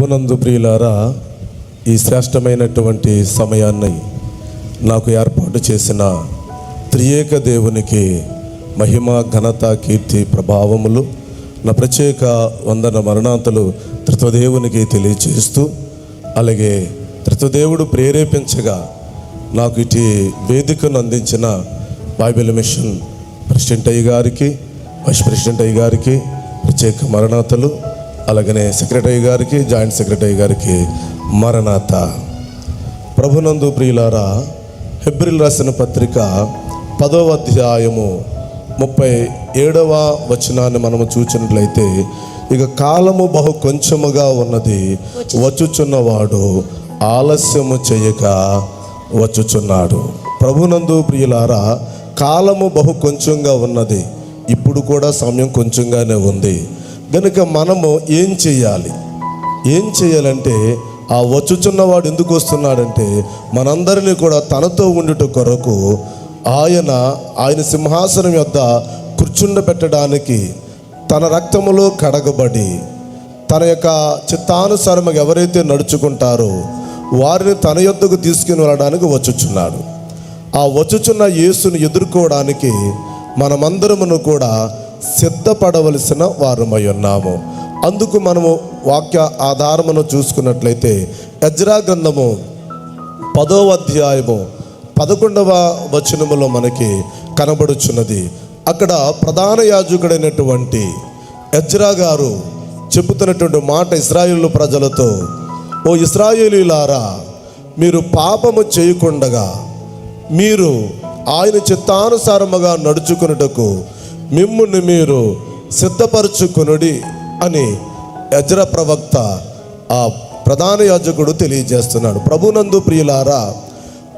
ప్రభునందు ప్రియులారా ఈ శ్రేష్టమైనటువంటి సమయాన్ని నాకు ఏర్పాటు చేసిన త్రియేక దేవునికి మహిమ ఘనత కీర్తి ప్రభావములు నా ప్రత్యేక వందన మరణాంతలు త్రిత్వదేవునికి తెలియచేస్తూ అలాగే త్రిత్వదేవుడు ప్రేరేపించగా నాకు ఇటు వేదికను అందించిన బైబిల్ మిషన్ ప్రెసిడెంట్ అయ్య గారికి వైస్ ప్రెసిడెంట్ అయ్య గారికి ప్రత్యేక మరణాతలు అలాగనే సెక్రటరీ గారికి జాయింట్ సెక్రటరీ గారికి మరణాత. ప్రభునందు ప్రియులారా హెబ్రిల్ రాసిన పత్రిక పదవ అధ్యాయము ముప్పై ఏడవ వచనాన్ని మనము చూచినట్లయితే ఇక కాలము బహు కొంచెముగా ఉన్నది వచ్చుచున్నవాడు ఆలస్యము చేయక వచ్చుచున్నాడు. ప్రభునందు ప్రియులారా కాలము బహు కొంచెంగా ఉన్నది ఇప్పుడు కూడా సమయం కొంచెంగానే ఉంది. గనుక మనము ఏం చేయాలి? ఏం చేయాలంటే ఆ వచ్చుచున్నవాడు ఎందుకు వస్తున్నాడంటే మనందరినీ కూడా తనతో ఉండుట కొరకు ఆయన ఆయన సింహాసనం యొద్ద కూర్చుండబెట్టడానికి తన రక్తములో కడగబడి తన యొక్క చిత్తానుసారముగా ఎవరైతే నడుచుకుంటారో వారిని తన యొద్దకు తీసుకుని వెళ్ళడానికి వచ్చుచున్నాడు. ఆ వచ్చుచున్న యేసును ఎదుర్కోవడానికి మనమందరమును కూడా సిద్ధపడవలసిన వారమై ఉన్నాము. అందుకు మనము వాక్య ఆధారమును చూసుకున్నట్లయితే యజ్రా గ్రంథము పదో అధ్యాయము పదకొండవ వచనములో మనకి కనబడుచున్నది. అక్కడ ప్రధాన యాజకుడైనటువంటి యజ్రా గారు చెబుతున్నటువంటి మాట ఇస్రాయేలు ప్రజలతో ఓ ఇస్రాయేలీలారా మీరు పాపము చేయకుండగా మీరు ఆయన చిత్తానుసారముగా నడుచుకున్నటకు మిమ్ముని మీరు సిద్ధపరచుకునుడి అని యజ్ర ప్రవక్త ఆ ప్రధాన యాజకుడు తెలియజేస్తున్నాడు. ప్రభునందు ప్రియులారా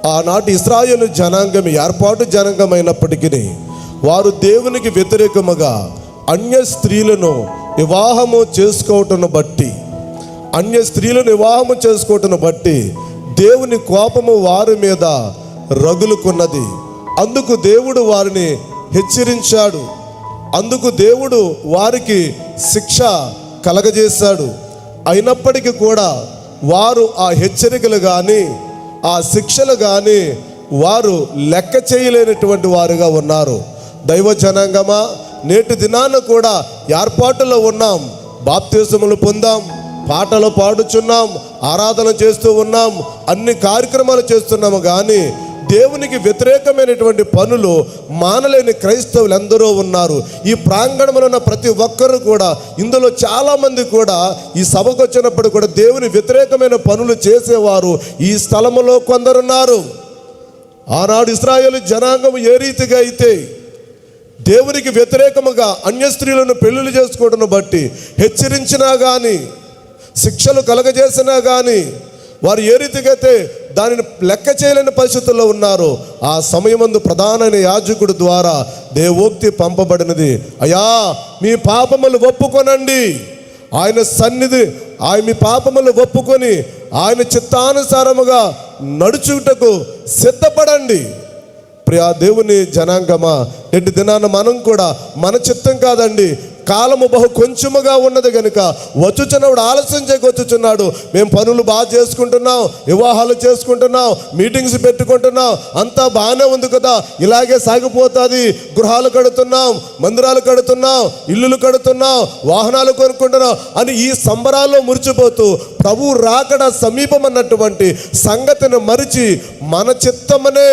ఆనాటి ఇస్రాయేల్ జనాంగం ఏర్పాటు జనాంగమైనప్పటికీ వారు దేవునికి వ్యతిరేకముగా అన్య స్త్రీలను వివాహము చేసుకోవటను బట్టి అన్య స్త్రీలను వివాహము చేసుకోవటను బట్టి దేవుని కోపము వారి మీద రగులుకున్నది. అందుకు దేవుడు వారిని హెచ్చరించాడు. అందుకు దేవుడు వారికి శిక్ష కలగజేశాడు. అయినప్పటికీ కూడా వారు ఆ హెచ్చరికలు కానీ ఆ శిక్షలు కానీ వారు లెక్క చేయలేనటువంటి వారుగా ఉన్నారు. దైవ జనాంగమా నేటి దినాన కూడా ఏర్పాటులో ఉన్నాం. బాప్తీసములు పొందాం పాటలు పాడుచున్నాం ఆరాధన చేస్తూ ఉన్నాం అన్ని కార్యక్రమాలు చేస్తున్నాము కానీ దేవునికి వ్యతిరేకమైనటువంటి పనులు మానలేని క్రైస్తవులు ఎందరో ఉన్నారు. ఈ ప్రాంగణంలో ఉన్న ప్రతి ఒక్కరు కూడా ఇందులో చాలామంది కూడా ఈ సభకు వచ్చినప్పుడు కూడా దేవుని వ్యతిరేకమైన పనులు చేసేవారు. ఈ స్థలములో కొందరున్నారు. ఆనాడు ఇస్రాయేల్ జనాంగం ఏ రీతిగా అయితే దేవునికి వ్యతిరేకముగా అన్య స్త్రీలను పెళ్ళిళ్ళు చేసుకోవడం బట్టి హెచ్చరించినా కానీ శిక్షలు కలగజేసినా కానీ వారు ఏ రీతిగా అయితే దానిని లెక్క చేయలేని పరిస్థితుల్లో ఉన్నారు. ఆ సమయమందు ప్రధానమైన యాజకుడు ద్వారా దేవోక్తి పంపబడినది. అయ్యా మీ పాపములు ఒప్పుకొనండి. ఆయన సన్నిధి ఆయన మీ పాపములు ఒప్పుకొని ఆయన చిత్తానుసారముగా నడుచుటకు సిద్ధపడండి. ప్రియా దేవుని జనాంగమా ఎట్టి దినాన మనం కూడా మన చిత్తం కాదండి కాలము బహు కొంచెముగా ఉన్నది కనుక వచ్చుచున్నప్పుడు ఆలస్యం చేయకొచ్చుచున్నాడు మేము పనులు బాగా చేసుకుంటున్నాం వివాహాలు చేసుకుంటున్నాం మీటింగ్స్ పెట్టుకుంటున్నాం అంతా బాగానే ఉంది కదా. ఇలాగే సాగిపోతుంది. గృహాలు కడుతున్నాం మందిరాలు కడుతున్నాం ఇల్లులు కడుతున్నాం వాహనాలు కొనుక్కుంటున్నాం అని ఈ సంబరాల్లో మురిచిపోతూ ప్రభు రాకడ సమీపం అన్నటువంటి సంగతిని మరిచి మన చిత్తమనే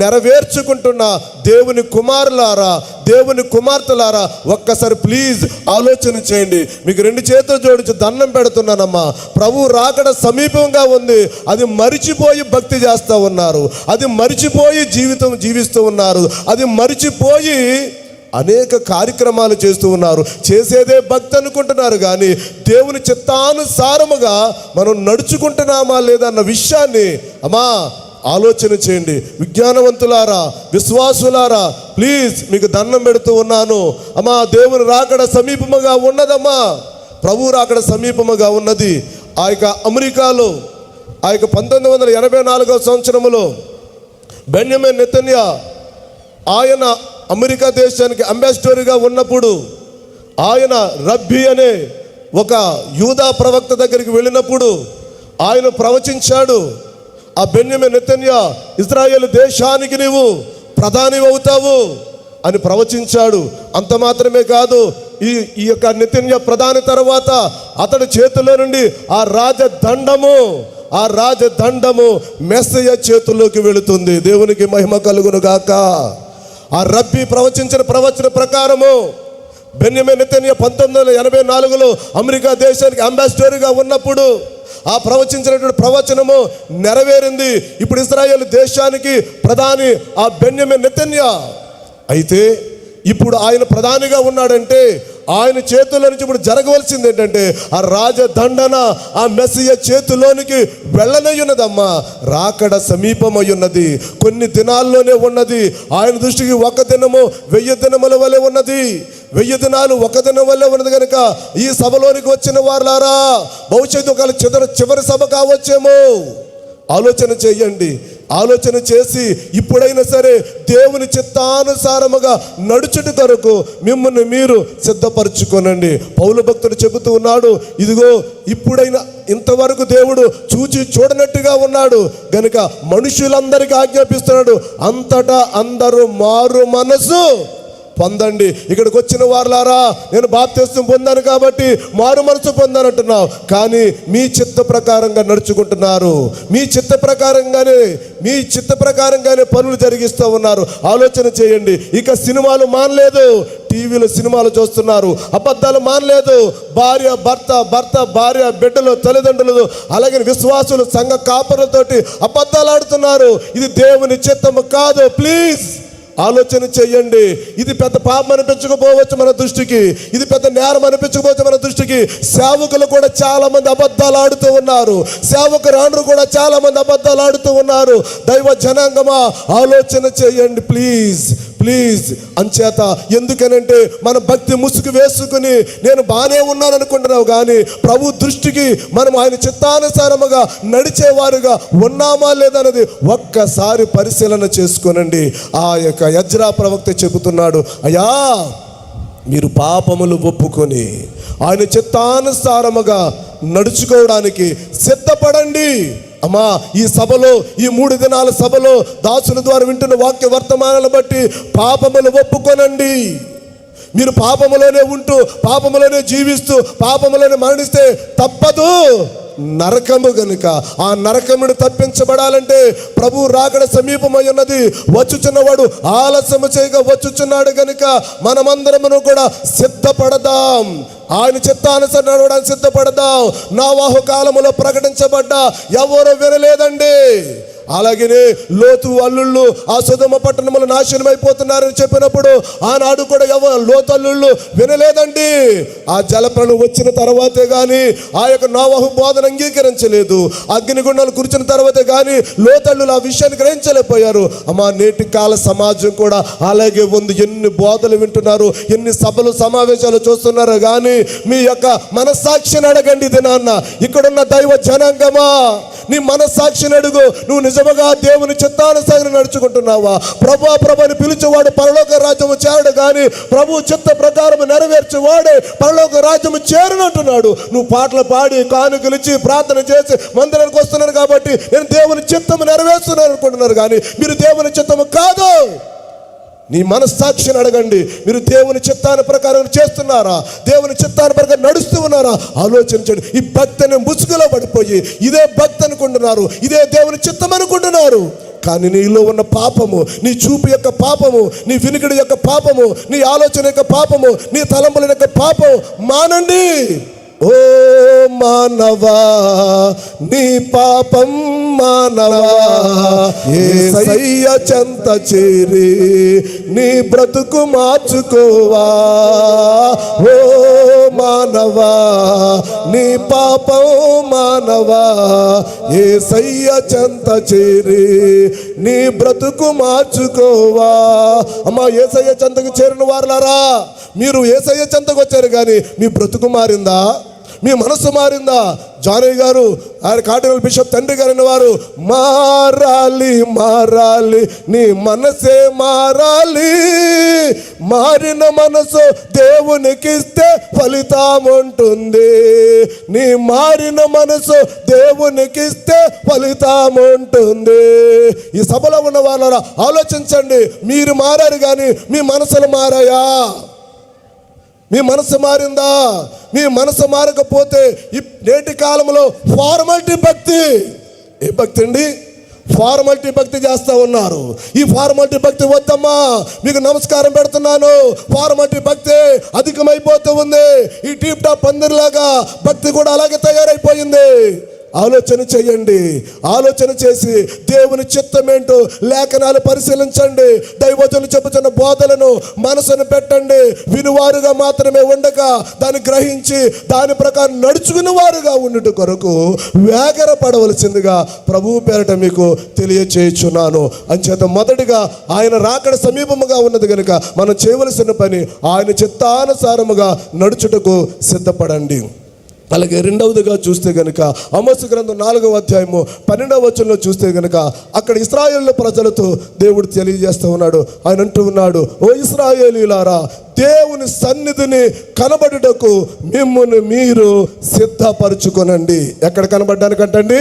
నెరవేర్చుకుంటున్న దేవుని కుమారులారా దేవుని కుమార్తెలారా ఒక్కసారి ప్లీజ్ ఆలోచన చేయండి. మీకు రెండు చేతులు జోడించి దండం పెడుతున్నానమ్మా. ప్రభు రాకడ సమీపంగా ఉంది. అది మరిచిపోయి భక్తి చేస్తూ ఉన్నారు. అది మరిచిపోయి జీవితం జీవిస్తూ ఉన్నారు. అది మరిచిపోయి అనేక కార్యక్రమాలు చేస్తూ ఉన్నారు. చేసేదే భక్తి అనుకుంటున్నారు కానీ దేవుని చిత్తానుసారముగా మనం నడుచుకుంటున్నామా లేదా అన్న విషయాన్ని అమ్మా ఆలోచన చేయండి. విజ్ఞానవంతులారా విశ్వాసులారా ప్లీజ్ మీకు దండం పెడుతూ ఉన్నాను. అమ్మా దేవుని రాకడ సమీపముగా ఉన్నదమ్మా. ప్రభు రాకడ సమీపముగా ఉన్నది. ఆ యొక్క అమెరికాలో ఆ యొక్క పంతొమ్మిది వందల ఎనభై నాలుగవ సంవత్సరములో బెన్యమిన్ నెతన్యా ఆయన అమెరికా దేశానికి అంబాసిడర్గా ఉన్నప్పుడు ఆయన రబ్బీ అనే ఒక యూదా ప్రవక్త దగ్గరికి వెళ్ళినప్పుడు ఆయన ప్రవచించాడు. ఆ బెన్యమే నెతన్య ఇజ్రాయేల్ దేశానికి నీవు ప్రధాని అవుతావు అని ప్రవచించాడు. అంత మాత్రమే కాదు ఈ ఈ యొక్క నితిన్య ప్రధాని తర్వాత అతడి చేతిలో నుండి ఆ రాజదండము ఆ రాజదండము మెస్సయ్య చేతుల్లోకి వెళుతుంది. దేవునికి మహిమ కలుగును గాక ఆ రబ్బీ ప్రవచించిన ప్రవచన ప్రకారము బెన్యమే నెతన్య పంతొమ్మిది వందల ఎనభై నాలుగులో అమెరికా దేశానికి అంబాసిడర్గా ఉన్నప్పుడు ఆ ప్రవచించినటువంటి ప్రవచనము నెరవేరింది. ఇప్పుడు ఇస్రాయేల్ దేశానికి ప్రధాని ఆ బెన్యమే నెతన్య. అయితే ఇప్పుడు ఆయన ప్రధానిగా ఉన్నాడంటే ఆయన చేతుల్లో నుంచి ఇప్పుడు జరగవలసింది ఏంటంటే ఆ రాజదండన ఆ మెస్సియ చేతిలోనికి వెళ్ళనయ్యున్నదమ్మా రాకడ సమీపమై ఉన్నది. కొన్ని దినాల్లోనే ఉన్నది. ఆయన దృష్టికి ఒక దినము వెయ్యి దినముల వలె ఉన్నది. వెయ్యి దినాలు ఒక దినం వల్లే ఉన్నది కనుక ఈ సభలోనికి వచ్చిన వారులారా భవిష్యత్తు ఒకవేళ చివరి చివరి సభ కావచ్చేమో. ఆలోచన చేయండి. ఆలోచన చేసి ఇప్పుడైనా సరే దేవుని చిత్తానుసారముగా నడుచుట కొరకు మిమ్మల్ని మీరు సిద్ధపరచుకోనండి. పౌల భక్తుడు చెబుతూ ఉన్నాడు ఇదిగో ఇప్పుడైనా ఇంతవరకు దేవుడు చూచి చూడనట్టుగా ఉన్నాడు. గనుక మనుషులందరికీ ఆజ్ఞాపిస్తున్నాడు అంతటా అందరూ మారు మనసు. పొందండి. ఇక్కడికి వచ్చిన వారులారా నేను బాప్తిస్తం పొందాను కాబట్టి మారు మనసు పొందానంటున్నావు కానీ మీ చిత్త ప్రకారంగా నడుచుకుంటున్నారు. మీ చిత్త ప్రకారంగానే మీ చిత్త ప్రకారంగానే పనులు జరిగిస్తూ ఉన్నారు. ఆలోచన చేయండి. ఇక సినిమాలు మానలేదు. టీవీలో సినిమాలు చూస్తున్నారు. అబద్ధాలు మానలేదు. భార్య భర్త భర్త భార్య బిడ్డలు తల్లిదండ్రులు అలాగే విశ్వాసులు సంఘ కాపరులతోటి అబద్ధాలు ఆడుతున్నారు. ఇది దేవుని చిత్తము కాదు. ప్లీజ్. ఆలోచన చేయండి. ఇది పెద్ద పాపం అనిపించకపోవచ్చు మన దృష్టికి. ఇది పెద్ద నేరం అనిపించకపోవచ్చు మన దృష్టికి. సేవకులు కూడా చాలా మంది అబద్ధాలు ఆడుతూ ఉన్నారు. సేవకురాండ్రు కూడా చాలా మంది అబద్ధాలు ఆడుతూ ఉన్నారు. దైవ జనాంగమా ఆలోచన చేయండి ప్లీజ్. ప్లీజ్ అంచేత ఎందుకనంటే మన భక్తి ముసుగు వేసుకుని నేను బాగానే ఉన్నాను అనుకుంటున్నావు కానీ ప్రభు దృష్టికి మనం ఆయన చిత్తానుసారముగా నడిచేవారుగా ఉన్నామా లేదన్నది ఒక్కసారి పరిశీలన చేసుకోనండి. ఆ యొక్క యజ్రా ప్రవక్త చెబుతున్నాడు అయ్యా మీరు పాపములు ఒప్పుకొని ఆయన చిత్తానుసారముగా నడుచుకోవడానికి సిద్ధపడండి. అమ్మా ఈ సభలో ఈ మూడు దినాల సభలో దాసుల ద్వారా వింటున్న వాక్య వర్తమానాలను బట్టి పాపములు ఒప్పుకొనండి. మీరు పాపములోనే ఉంటూ పాపములోనే జీవిస్తూ పాపములోనే మరణిస్తే తప్పదు. నరకము గనుక ఆ నరకమును తప్పించబడాలంటే ప్రభు రాకడ సమీపమై ఉన్నది. వచ్చుచున్నవాడు ఆలస్యము చేయగా వచ్చుచున్నాడు గనుక మనమందరమును కూడా సిద్ధపడదాం. ఆయన చిత్తానుసరి నడవడానికి సిద్ధపడదాం. నా వాహు కాలములో ప్రకటించబడ్డ ఎవరు వినలేదండి. అలాగనే లోతు అల్లుళ్ళు ఆ సుధమ పట్టణములు నాశనం అయిపోతున్నారని చెప్పినప్పుడు ఆనాడు కూడా ఎవరు లోతు అల్లుళ్ళు వినలేదండి. ఆ జలప్రణం వచ్చిన తర్వాతే కానీ ఆ యొక్క నోవాహు బోధన అంగీకరించలేదు. అగ్నిగుండాలు కూర్చున్న తర్వాతే కానీ లోతల్లులు ఆ విషయాన్ని గ్రహించలేకపోయారు. అమ్మా నేటి కాల సమాజం కూడా అలాగే ఉంది. ఎన్ని బోధలు వింటున్నారు ఎన్ని సభలు సమావేశాలు చూస్తున్నారు కానీ మీ యొక్క మనస్సాక్షిని అడగండి ఇది నాన్న ఇక్కడున్న దైవ జనాంగమా? నీ మనస్సాక్షిని అడుగు. నువ్వు నిజముగా దేవుని చిత్తానుసారం నడుచుకుంటున్నావా? ప్రభా ప్రభని పిలిచేవాడు పరలోక రాజ్యము చేరడు కానీ ప్రభు చిత్త ప్రకారం నెరవేర్చేవాడే పరలోక రాజ్యము చేరనంటున్నాడు నువ్వు పాటలు పాడి కానుకలు ఇచ్చి ప్రార్థన చేసి మందిరానికి వస్తున్నారు కాబట్టి నేను దేవుని చిత్తము నెరవేరుస్తున్నాను అనుకుంటున్నారు కానీ మీరు దేవుని చిత్తము కాదు. నీ మనస్సాక్షిని అడగండి. మీరు దేవుని చిత్తాన్ని ప్రకారం చేస్తున్నారా? దేవుని చిత్తాన్ని ప్రకారం నడుస్తూ ఉన్నారా? ఆలోచించండి. ఈ భక్తిని ముసుగులో పడిపోయి ఇదే భక్తి అనుకుంటున్నారు. ఇదే దేవుని చిత్తం అనుకుంటున్నారు. కానీ నీలో ఉన్న పాపము నీ చూపు యొక్క పాపము నీ వినికిడి యొక్క పాపము నీ ఆలోచన యొక్క పాపము నీ తలంపుల యొక్క పాపం మానండి. ఓ మానవా నీ పాపం మానవా. ఏసయ్య చెంత చేరి నీ బ్రతుకు మార్చుకోవా. ఓ మానవా నీ పాపం మానవా. ఏసయ్య చెంత చేరి నీ బ్రతుకు మార్చుకోవా. అమ్మా ఏసయ్య చెంతకు చేరిన వారులారా మీరు ఏసయ్య చెంతకు వచ్చారు కానీ మీ బ్రతుకు మారిందా? మీ మనసు మారిందా? జానయ్య గారు ఆయన కార్డినల్ బిషప్ తండ్రి గారైన వారు మారాలి మారాలి నీ మనసే మారాలి. మారిన మనసు దేవునికిస్తే ఫలితం ఉంటుంది నీ మారిన మనసు దేవునికిస్తే ఫలితం ఉంటుంది ఈ సభలో ఉన్న వాళ్ళ ఆలోచించండి మీరు మారారు కానీ మీ మనసులు మారాయా? మీ మనసు మారిందా? మీ మనసు మారకపోతే నేటి కాలంలో ఫార్మాలిటీ భక్తి. ఏ భక్తి అండి? ఫార్మాలిటీ భక్తి చేస్తూ ఉన్నారు. ఈ ఫార్మాలిటీ భక్తి వద్దమ్మా. మీకు నమస్కారం పెడుతున్నాను. ఫార్మాలిటీ భక్తి అధికమైపోతూ ఉంది. ఈ టీప్ టాప్ పందిరిలాగా భక్తి కూడా అలాగే తయారైపోయింది. ఆలోచన చేయండి. ఆలోచన చేసి దేవుని చిత్తమేంటో లేఖనాలు పరిశీలించండి. దైవజనులు చెబుతున్న బోధలను మనసును పెట్టండి. వినువారుగా మాత్రమే ఉండగా దాన్ని గ్రహించి దాని ప్రకారం నడుచుకుని వారుగా ఉండుట కొరకు వేగర పడవలసిందిగా ప్రభువు పేరట మీకు తెలియచేయుచున్నాను. అంచేత మొదటిగా ఆయన రాకడ సమీపముగా ఉన్నది కనుక మనం చేయవలసిన పని ఆయన చిత్తానుసారముగా నడుచుటకు సిద్ధపడండి. అలాగే రెండవదిగా చూస్తే కనుక అమస్సు గ్రంథం నాలుగవ అధ్యాయము పన్నెండవ వచనంలో చూస్తే గనుక అక్కడ ఇస్రాయేల్ ప్రజలతో దేవుడు తెలియజేస్తూ ఉన్నాడు. ఆయన అంటూ ఉన్నాడు ఓ ఇస్రాయేలీలారా దేవుని సన్నిధిని కనబడుటకు మిమ్మల్ని మీరు సిద్ధపరచుకొనండి. ఎక్కడ కనబడ్డానికంటండి?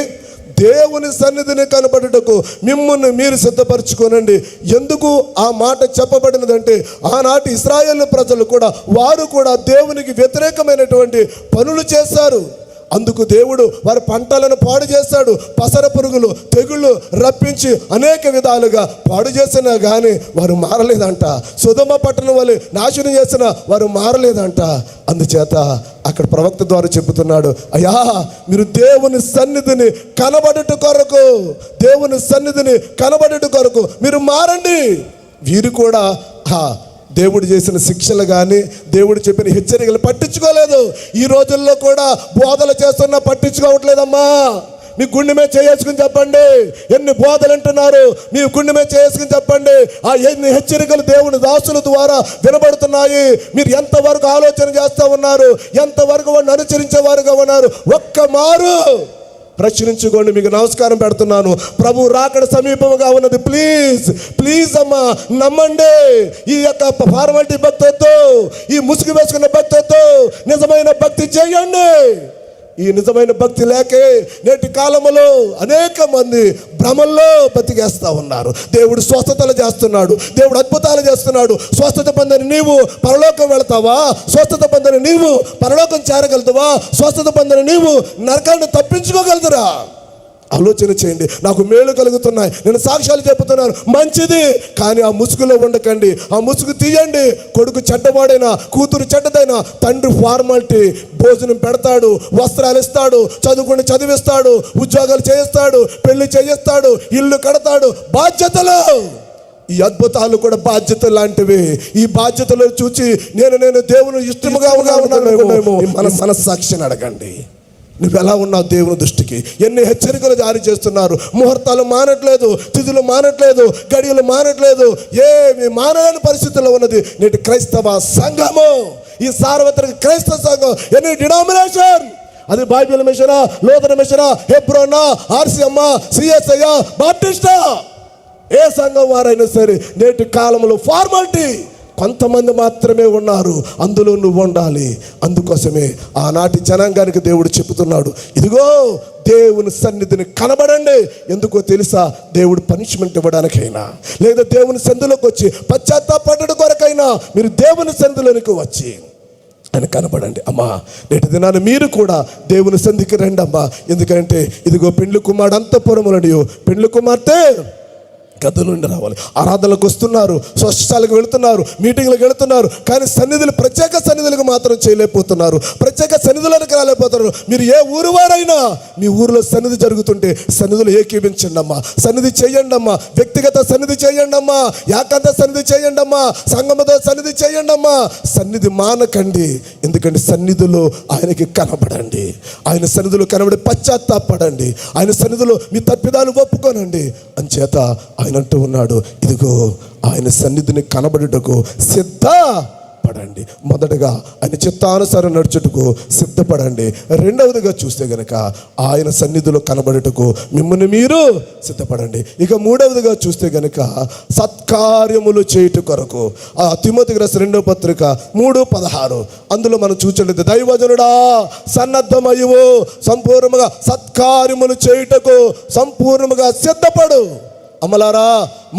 దేవుని సన్నిధిని కనబడుటకు మిమ్మల్ని మీరు సిద్ధపరచుకోనండి. ఎందుకు ఆ మాట చెప్పబడినదంటే ఆనాటి ఇస్రాయేల్ ప్రజలు కూడా వారు కూడా దేవునికి వ్యతిరేకమైనటువంటి పనులు చేశారు. అందుకు దేవుడు వారి పంటలను పాడు చేస్తాడు. పసర పురుగులు తెగుళ్ళు రప్పించి అనేక విధాలుగా పాడు చేసినా కానీ వారు మారలేదంట. సుధమ పట్టణం వల్ల నాశనం చేసినా వారు మారలేదంట. అందుచేత అక్కడ ప్రవక్త ద్వారా చెబుతున్నాడు అయ్యా మీరు దేవుని సన్నిధిని కనబడుట కొరకు దేవుని సన్నిధిని కనబడుట కొరకు మీరు మారండి. వీరు కూడా ఆ దేవుడు చేసిన శిక్షలు కానీ దేవుడు చెప్పిన హెచ్చరికలు పట్టించుకోలేదు. ఈ రోజుల్లో కూడా బోధలు చేస్తున్నా పట్టించుకోవట్లేదమ్మా. మీ గుండె మీద చేసుకుని చెప్పండి. ఎన్ని బోధలు అంటున్నారు మీ గుండె మీద చేసుకుని చెప్పండి. ఆ ఎన్ని హెచ్చరికలు దేవుని దాసుల ద్వారా వినబడుతున్నాయి? మీరు ఎంతవరకు ఆలోచన చేస్తూ ఉన్నారు? ఎంతవరకు వాడిని అనుచరించే వారుగా ఉన్నారు? ఒక్క మారు. ప్రచురించుకోండి మీకు నమస్కారం పెడుతున్నాను. ప్రభు రాకడ సమీపముగా ఉన్నది. ప్లీజ్ ప్లీజ్ అమ్మా నమ్మండి. ఈ యొక్క ఫార్మాలిటీ భక్తితో ఈ ముసుగు వేసుకున్న భక్తితో నిజమైన భక్తి చేయండి. ఈ నిజమైన భక్తి లేకే నేటి కాలంలో అనేక మంది భ్రమల్లో బతికేస్తా ఉన్నారు. దేవుడు స్వస్థతలు చేస్తున్నాడు. దేవుడు అద్భుతాలు చేస్తున్నాడు. స్వస్థత పొందని నీవు పరలోకం వెళతావా? స్వస్థత పొందని నీవు పరలోకం చేరగలుగుతావా? స్వస్థత పొందని నీవు నరకాన్ని తప్పించుకోగలుగుతారా ఆలోచన చేయండి. నాకు మేలు కలుగుతున్నాయి. నేను సాక్ష్యాలు చెబుతున్నాను. మంచిది. కానీ ఆ ముసుగులో ఉండకండి. ఆ ముసుగు తీయండి. కొడుకు చెడ్డవాడైనా కూతురు చెడ్డదైనా తండ్రి ఫార్మాలిటీ భోజనం పెడతాడు వస్త్రాలు ఇస్తాడు చదువుకుని చదివిస్తాడు ఉద్యోగాలు చేయిస్తాడు పెళ్ళి చేయిస్తాడు ఇల్లు కడతాడు. బాధ్యతలు. ఈ అద్భుతాలు కూడా బాధ్యత లాంటివి. ఈ బాధ్యతలు చూచి నేను నేను దేవుని ఇష్టముగా ఉన్నాను మన మనస్సాక్షిని అడగండి. నువ్వు ఎలా ఉన్నావు దేవుని దృష్టికి? ఎన్ని హెచ్చరికలు జారీ చేస్తున్నారు? ముహూర్తాలు మానట్లేదు తిథులు మానట్లేదు గడియలు మానట్లేదు. ఏమి మానలేని పరిస్థితుల్లో ఉన్నది నేటి క్రైస్తవ సంఘము. ఈ సార్వత్రిక క్రైస్తవ సంఘం. ఎన్ని డినామినేషన్? అది బైబిల్ మిషనా లోతన మిషనా హెబ్రోనా ఆర్సిఎమ్మ సిఎస్ఐ బాప్టిస్టా? ఏ సంఘం వారైనా సరే నేటి కాలంలో ఫార్మాలిటీ కొంతమంది మాత్రమే ఉన్నారు. అందులో నువ్వు ఉండాలి. అందుకోసమే ఆనాటి జనాంగానికి దేవుడు చెబుతున్నాడు. ఇదిగో దేవుని సన్నిధిని కనబడండి. ఎందుకో తెలుసా? దేవుడు పనిష్మెంట్ ఇవ్వడానికైనా లేదా దేవుని సంధిలోకి వచ్చి పశ్చాత్తాపడడం కొరకైనా మీరు దేవుని సంధిలోనికి వచ్చి అని కనబడండి. అమ్మా నేటి దినాన్ని మీరు కూడా దేవుని సంధికి రండి అమ్మా ఎందుకంటే ఇదిగో పెండ్లి కుమారుడు అంతఃపురములనియో. పెండ్లి కుమార్తె గదుల నుండి రావాలి. ఆరాధనలకు వస్తున్నారు స్వస్థాలకు వెళుతున్నారు మీటింగ్లకు వెళుతున్నారు కానీ సన్నిధులు ప్రత్యేక సన్నిధులకు మాత్రం చేయలేకపోతున్నారు. ప్రత్యేక సన్నిధులకు రాలేకపోతున్నారు. మీరు ఏ ఊరు వారైనా మీ ఊరిలో సన్నిధి జరుగుతుంటే సన్నిధులు ఏకీపించండమ్మా సన్నిధి చేయండి అమ్మా వ్యక్తిగత సన్నిధి చేయండి అమ్మా ఏకాంత సన్నిధి చేయండి అమ్మా సంగమతో సన్నిధి చేయండి అమ్మా సన్నిధి మానకండి. ఎందుకంటే సన్నిధిలో ఆయనకి కనబడండి. ఆయన సన్నిధిలో కనబడి పశ్చాత్తాపడండి. ఆయన సన్నిధిలో మీ తప్పిదాలు ఒప్పుకోనండి. అంచేత ఆయన అంటూ ఉన్నాడు. ఇదిగో ఆయన సన్నిధిని కనబడుటకు సిద్ధ పడండి మొదటగా ఆయన చిత్తానుసారం నడుచుటకు సిద్ధపడండి. రెండవదిగా చూస్తే గనక ఆయన సన్నిధిలో కనబడుటకు మిమ్మల్ని మీరు సిద్ధపడండి. ఇక మూడవదిగా చూస్తే గనక సత్కార్యములు చేయుట కొరకు ఆ తిమ్మతి గ్రస్ రెండో పత్రిక మూడు పదహారు. అందులో మనం చూచండి దైవజనుడా సన్నద్ధమయ్యవు సంపూర్ణముగా సత్కార్యములు చేయుటకు సంపూర్ణముగా సిద్ధపడు. అమలారా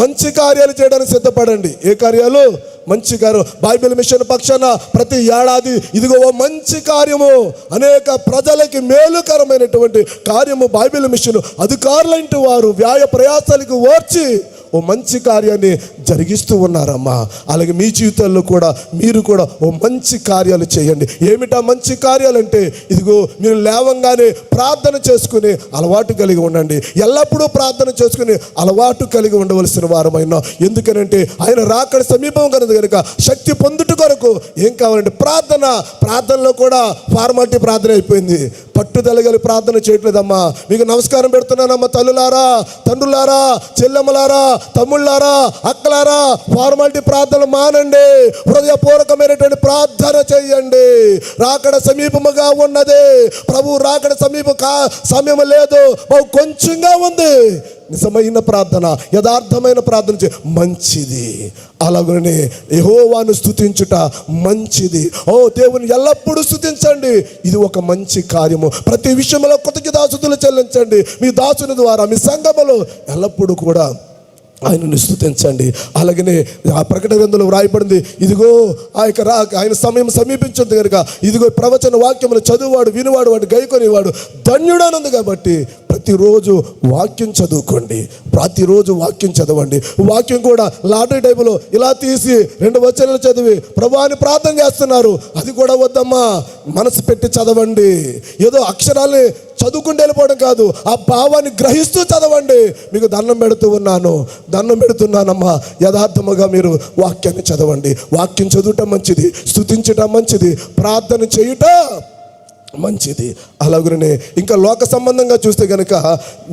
మంచి కార్యాలు చేయడానికి సిద్ధపడండి. ఏ కార్యాలు? మంచి కార్యం. బైబిల్ మిషన్ పక్షాన ప్రతి ఏడాది ఇదిగో ఓ మంచి కార్యము. అనేక ప్రజలకి మేలుకరమైనటువంటి కార్యము బైబిల్ మిషన్. అధికారులంటి వారు వ్యాయ ప్రయాసాలకు ఓర్చి ఓ మంచి కార్యాన్ని జరిగిస్తూ ఉన్నారమ్మా. అలాగే మీ జీవితాల్లో కూడా మీరు కూడా ఓ మంచి కార్యాలు చేయండి. ఏమిటా మంచి కార్యాలంటే? ఇదిగో మీరు లేవంగానే ప్రార్థన చేసుకుని అలవాటు కలిగి ఉండండి. ఎల్లప్పుడూ ప్రార్థన చేసుకుని అలవాటు కలిగి ఉండవలసిన వారమైనా. ఎందుకనంటే ఆయన రాకడ సమీపం కనుక కనుక శక్తి పొందుట కొరకు ఏం కావాలంటే ప్రార్థన. ప్రార్థనలో కూడా ఫార్మాలిటీ ప్రార్థన అయిపోయింది. పట్టుదల గల ప్రార్థన చేయట్లేదమ్మా. మీకు నమస్కారం పెడుతున్నానమ్మా తల్లులారా తండ్రులారా చెల్లెమ్మలారా తమ్ముళ్ళారా అక్కలారా. ఫార్మాలిటీ ప్రార్థనలు మానండి. హృదయపూర్వకమైనటువంటి ప్రార్థన చేయండి. రాకడ సమీపముగా ఉన్నది. ప్రభు రాకడ సమీప కా సమయం లేదు. బహు కొంచెంగా ఉంది. నిజమైన ప్రార్థన యథార్థమైన ప్రార్థన చే మంచిది. అలాగనే యహోవాను స్థుతించుట మంచిది. ఓ దేవుని ఎల్లప్పుడూ స్థుతించండి ఇది ఒక మంచి కార్యము. ప్రతి విషయంలో కొత్తకి దాసుతులు చెల్లించండి. మీ దాసుని ద్వారా మీ సంగమలో ఎల్లప్పుడూ కూడా ఆయనను స్థుతించండి అలాగనే ఆ ప్రకటన గ్రంథంలో వ్రాయబడింది ఇదిగో ఆ యొక్క రా ఆయన సమయం సమీపించింది కనుక ఇదిగో ప్రవచన వాక్యములు చదువువాడు వినువాడు వాడు గైకొనేవాడు ధన్యుడనుంది కాబట్టి ప్రతిరోజు వాక్యం చదువుకోండి. ప్రతిరోజు వాక్యం చదవండి. వాక్యం కూడా లాటరీ టైపులో ఇలా తీసి రెండు వచనాలు చదివి ప్రభాని ప్రార్థన చేస్తున్నారు. అది కూడా వద్దమ్మా మనసు పెట్టి చదవండి. ఏదో అక్షరాల్ని చదువుకుంటూ వెళ్ళిపోవడం కాదు. ఆ భావాన్ని గ్రహిస్తూ చదవండి. మీకు దండం పెడుతూ ఉన్నాను. దండం పెడుతున్నానమ్మా. యథార్థముగా మీరు వాక్యాన్ని చదవండి. వాక్యం చదువుట మంచిది స్థుతించటం మంచిది ప్రార్థన చేయుట మంచిది. అలాగనే ఇంకా లోక సంబంధంగా చూస్తే గనక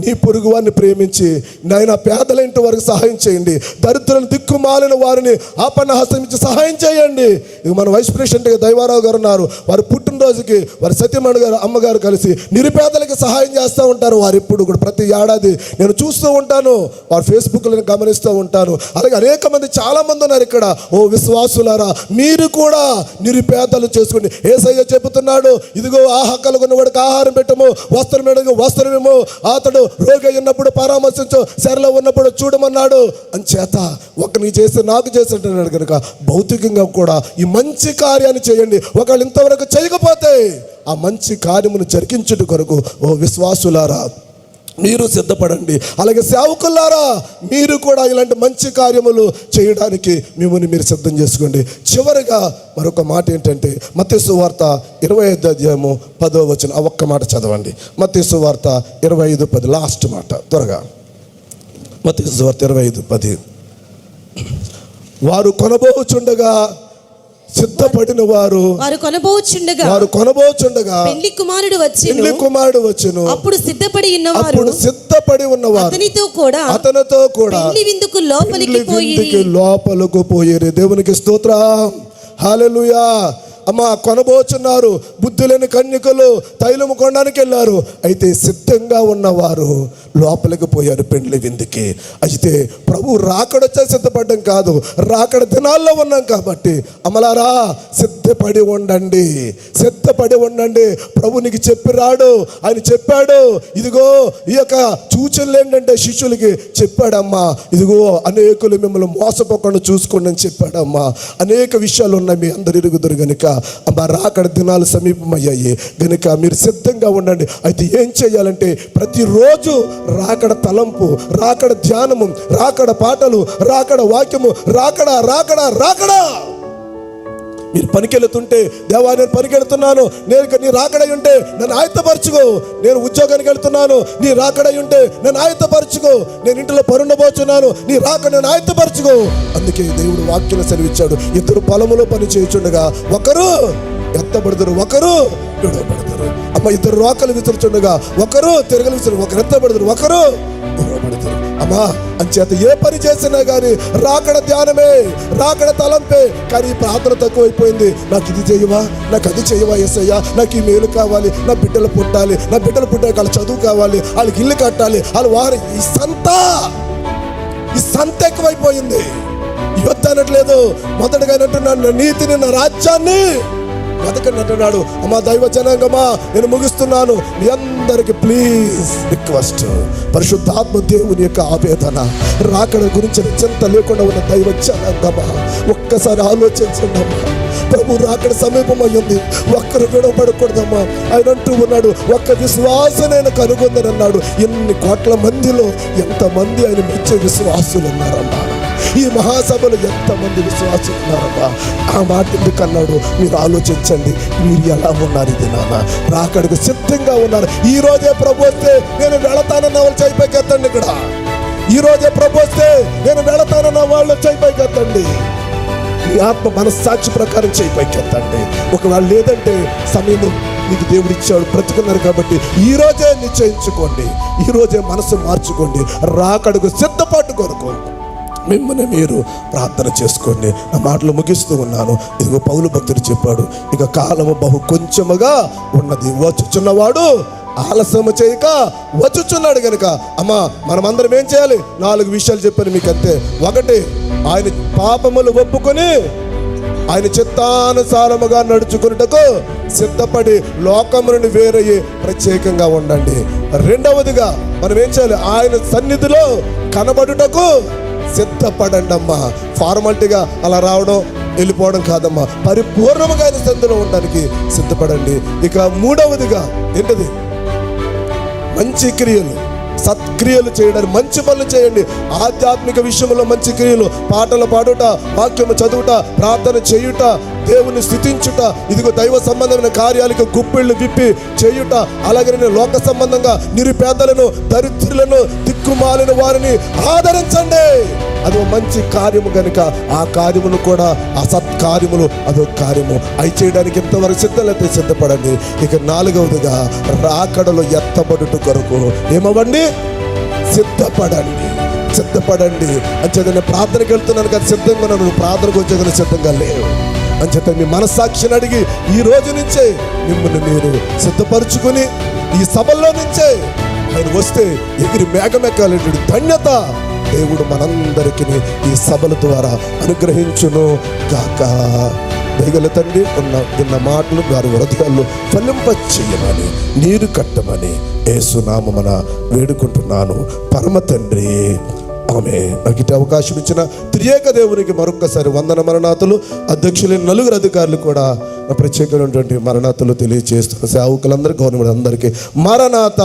నీ పొరుగు వారిని ప్రేమించి నాయన పేదల ఇంటి వారికి సహాయం చేయండి. దరిద్రులను దిక్కుమాలిన వారిని ఆపన్నహస్తమించి సహాయం చేయండి. ఇక మన వైస్ ప్రెసిడెంట్గా దైవారావు గారు ఉన్నారు. వారి పుట్టినరోజుకి వారి సత్యమణి గారు అమ్మగారు కలిసి నిరుపేదలకి సహాయం చేస్తూ ఉంటారు. వారు ఇప్పుడు కూడా ప్రతి ఏడాది నేను చూస్తూ ఉంటాను. వారి ఫేస్బుక్లను గమనిస్తూ ఉంటాను. అలాగే అనేక మంది చాలామంది ఉన్నారు ఇక్కడ. ఓ విశ్వాసులారా మీరు కూడా నిరుపేదలు చేసుకోండి. ఏసయ్య చెబుతున్నాడు ఇదిగో ఆహాకలు కొన్నవాడికి ఆహారం పెట్టము వస్త్రం ఎడుగు వస్త్రమేమో అతడు రోగి అయి ఉన్నప్పుడు పరామర్శించు సరిలో ఉన్నప్పుడు చూడమన్నాడు. అని చేత ఒక నీ చేస్తే నాకు చేసినట్టున్నాడు కనుక భౌతికంగా కూడా ఈ మంచి కార్యాన్ని చేయండి. ఒకళ్ళు ఇంతవరకు చేయకపోతే ఆ మంచి కార్యమును జరిగించుట కొరకు ఓ విశ్వాసులారా మీరు సిద్ధపడండి. అలాగే సేవకులారా మీరు కూడా ఇలాంటి మంచి కార్యములు చేయడానికి మిమ్మల్ని మీరు సిద్ధం చేసుకోండి. చివరిగా మరొక మాట ఏంటంటే మత్స్సు వార్త ఇరవై ఐదు అధ్యాయము పదో వచ్చిన ఆ ఒక్క మాట చదవండి. మత్స్సు వార్త ఇరవై ఐదు పది లాస్ట్ మాట త్వరగా. మత్స్సు వార్త ఇరవై ఐదు పది. వారు కొనబోచుండగా సిద్ధపడిన వారు వారు కొనబోచుండగా వారు కొనబోచుండగా పెళ్ళి కుమారుడు వచ్చి పెళ్ళి కుమారుడు వచ్చును. అప్పుడు సిద్ధపడి ఉన్నవారు అప్పుడు సిద్ధపడి ఉన్నవారు. అతనితో కూడా అతనితో కూడా పెళ్ళి విందుకు లోపలికి పోయి లోపలకు పోయేరు. దేవునికి స్తోత్రం. హాలెలుయా అమ్మ కొనబోచున్నారు. బుద్ధులేని కన్యకలు తైలము కొనడానికి వెళ్ళారు. అయితే సిద్ధంగా ఉన్నవారు లోపలికి పోయారు పెండ్లి విందుకి. అయితే ప్రభు రాకడొచ్చే సిద్ధపడడం కాదు రాకడ దినాల్లో ఉన్నాం కాబట్టి అమలారా సిద్ధపడి ఉండండి. సిద్ధపడి ఉండండి. ప్రభు నీకు చెప్పి రాడు ఆయన చెప్పాడు. ఇదిగో ఈ యొక్క సూచనలు ఏంటంటే శిష్యులకి చెప్పాడమ్మా. ఇదిగో అనేకులు మిమ్మల్ని మోసపోకుండా చూసుకోండి అని చెప్పాడమ్మా. అనేక విషయాలు ఉన్నాయి మీ అందరు ఇరుగుదురు గనుక. అమ్మా రాకడ దినాలు సమీపమయ్యాయి. గనుక మీరు సిద్ధంగా ఉండండి. అయితే ఏం చేయాలంటే ప్రతిరోజు రాకడ తలంపు రాకడ ధ్యానము రాకడ పాటలు రాకడ వాక్యము రాకడ రాకడ రాకడ మీరు పనికెళ్తుంటే దేవా నేను పనికెళ్తున్నాను. నేను ఇక నీ రాకడై ఉంటే నన్ను ఆయత్తపరచుకో నేను ఉద్యోగానికి వెళ్తున్నాను. నీ రాకడై ఉంటే నన్ను ఆయత్తపరచుకో నేను ఇంట్లో పరుండబోచున్నాను. నీ రాక నేను ఆయత్తపరచుకో అందుకే దేవుడు వాక్యం సెలవిచ్చాడు ఇద్దరు పొలములో పని చేయుచుండగా ఒకరు ఎత్తబడతారు ఒకరు విడవబడతారు అమ్మ ఇద్దరు రోకలు విసురుచుండగా ఒకరు తిరగలు విసురు ఒకరు ఎత్తబడతారు ఒకరు విడవబడతారు అమ్మా అంచేత ఏ పని చేసినా కానీ రాకడ ధ్యానమే రాకడ తలంపే. కానీ ప్రార్థన తక్కువైపోయింది. నాకు ఇది చేయవా? నాకు అది చేయవా ఎస్ఐయా నాకు ఈ మేలు కావాలి. నా బిడ్డలు పుట్టాలి. నా బిడ్డలు పుట్టాక వాళ్ళ చదువు కావాలి. వాళ్ళకి ఇల్లు కట్టాలి. వాళ్ళు వారి ఈ సంత ఈ సంత ఎక్కువైపోయింది. యుద్ధ అనట్లేదు. మొదటగా అంటున్నాను నా నీతిని నా రాజ్యాన్ని బతకండి అంటున్నాడు అమ్మా దైవ జనాంగమా నేను ముగిస్తున్నాను. మీ అందరికి ప్లీజ్ రిక్వెస్ట్ పరిశుద్ధాత్మ దేవుని యొక్క ఆవేదన. రాకడ గురించి చింత లేకుండా ఉన్న దైవ జనాంగమా. ఒక్కసారి ఆలోచించండి అమ్మా. ప్రభు రాకడ సమీపమయ్యింది ఒక్కరు విడవబడకూడదమ్మా. ఆయన అంటూ ఉన్నాడు ఒక్క విశ్వాసనైన కనుగొందనన్నాడు. కనుగొందని అన్నాడు ఎన్ని కోట్ల మందిలో ఎంతమంది ఆయన మెచ్చే విశ్వాసులు ఉన్నారమ్మా. ఈ మహాసభలో ఎంతమంది విశ్వాసులు ఉన్నారమ్మా ఆ మాట ఎందుకు అన్నాడు మీరు ఆలోచించండి. మీరు ఎలా ఉన్నారు ఇది నాన్న? రాకడికి సిద్ధంగా ఉన్నారు. ఈ రోజే ప్రభు వస్తే నేను వెళతానన్న వాళ్ళు చేయిపోకెత్తండి ఇక్కడ. ఈ రోజే ప్రభు వస్తే నేను వెళతానన్న వాళ్ళు చేయిపోకెత్తండి మీ ఆత్మ మనస్సాక్షి ప్రకారం చేయి ఒకవేళ లేదంటే సమయం మీకు దేవుడు ఇచ్చాడు. బ్రతుకున్నారు కాబట్టి ఈ రోజే నిశ్చయించుకోండి. ఈ రోజే మనసు మార్చుకోండి. రాకడుగు సిద్ధపాటు కొరకు. మిమ్మల్ని మీరు ప్రార్థన చేసుకోండి. నా మాటలు ముగిస్తూ ఉన్నాను. ఇదిగో పౌలు భక్తుడు చెప్పాడు ఇక కాలము బహు కొంచెముగా ఉన్నది. వచ్చుచున్నవాడు ఆలస్యము చేయక వచ్చుచున్నాడు కనుక అమ్మా మనమందరం ఏం చేయాలి? నాలుగు విషయాలు చెప్పాను మీకు అంతే ఒకటి ఆయన పాపములు ఒప్పుకొని ఆయన చిత్తానుసారముగా నడుచుకున్నటకు సిద్ధపడి లోకము నుండి వేరయ్యి ప్రత్యేకంగా ఉండండి. రెండవదిగా మనం ఏం చేయాలి? ఆయన సన్నిధిలో కనబడుటకు సిద్ధపడండి అమ్మా ఫార్మాలిటీగా అలా రావడం వెళ్ళిపోవడం కాదమ్మా. పరిపూర్ణముగా ఆయన సందులో ఉండడానికి సిద్ధపడండి. ఇక మూడవదిగా ఏంటది? మంచి క్రియలు. సత్క్రియలు చేయడానికి మంచి పనులు చేయండి. ఆధ్యాత్మిక విషయంలో మంచి క్రియలు. పాటలు పాడుట వాక్యము చదువుట ప్రార్థన చేయుట దేవుని స్థుతించుట ఇదిగో దైవ సంబంధమైన కార్యాలకు గుప్పిళ్ళు విప్పి చేయుట అలాగే నేను లోక సంబంధంగా నిరుపేదలను దరిద్రులను దిక్కుమాలిన వారిని ఆదరించండి. అది మంచి కార్యము కనుక ఆ కార్యమును కూడా ఆ సత్కార్యములు అదొక కార్యము. అవి చేయడానికి ఎంతవరకు సిద్ధలైతే సిద్ధపడండి. ఇక నాలుగవదిగా రాకడలో ఎత్తబడుట కొరకు ఏమవ్వండి? సిద్ధపడండి. సిద్ధపడండి. అంచేత నేను ప్రార్థనకి వెళ్తున్నాను కానీ సిద్ధంగా నువ్వు ప్రార్థనకు వచ్చేదని సిద్ధంగా లేవు. అంచేత మీ మనస్సాక్షిని అడిగి ఈ రోజు నుంచే మిమ్మల్ని మీరు సిద్ధపరుచుకుని ఈ సభల్లో నుంచే ఆయన వస్తే ఎగిరి మేఘమెక్కాలనేటువంటి ధన్యత దేవుడు మనందరికీ ఈ సభల ద్వారా అనుగ్రహించును కాక దయగల తండ్రి ఉన్న విన్న మాటలు వారి హృదయాల్లో ఫలింప చేయమని నీరు కట్టమని ఏసునామన వేడుకుంటున్నాను. పరమ తండ్రి ఆమె నాకు ఇటు అవకాశం ఇచ్చిన త్రియేక దేవునికి మరొకసారి వందన మరణాతులు. అధ్యక్షులైన నలుగురు అధికారులు కూడా ప్రత్యేకమైనటువంటి మరణాతులు తెలియజేస్తున్న సేవకులందరికీ గవర్నమెంట్ అందరికీ మరణాత.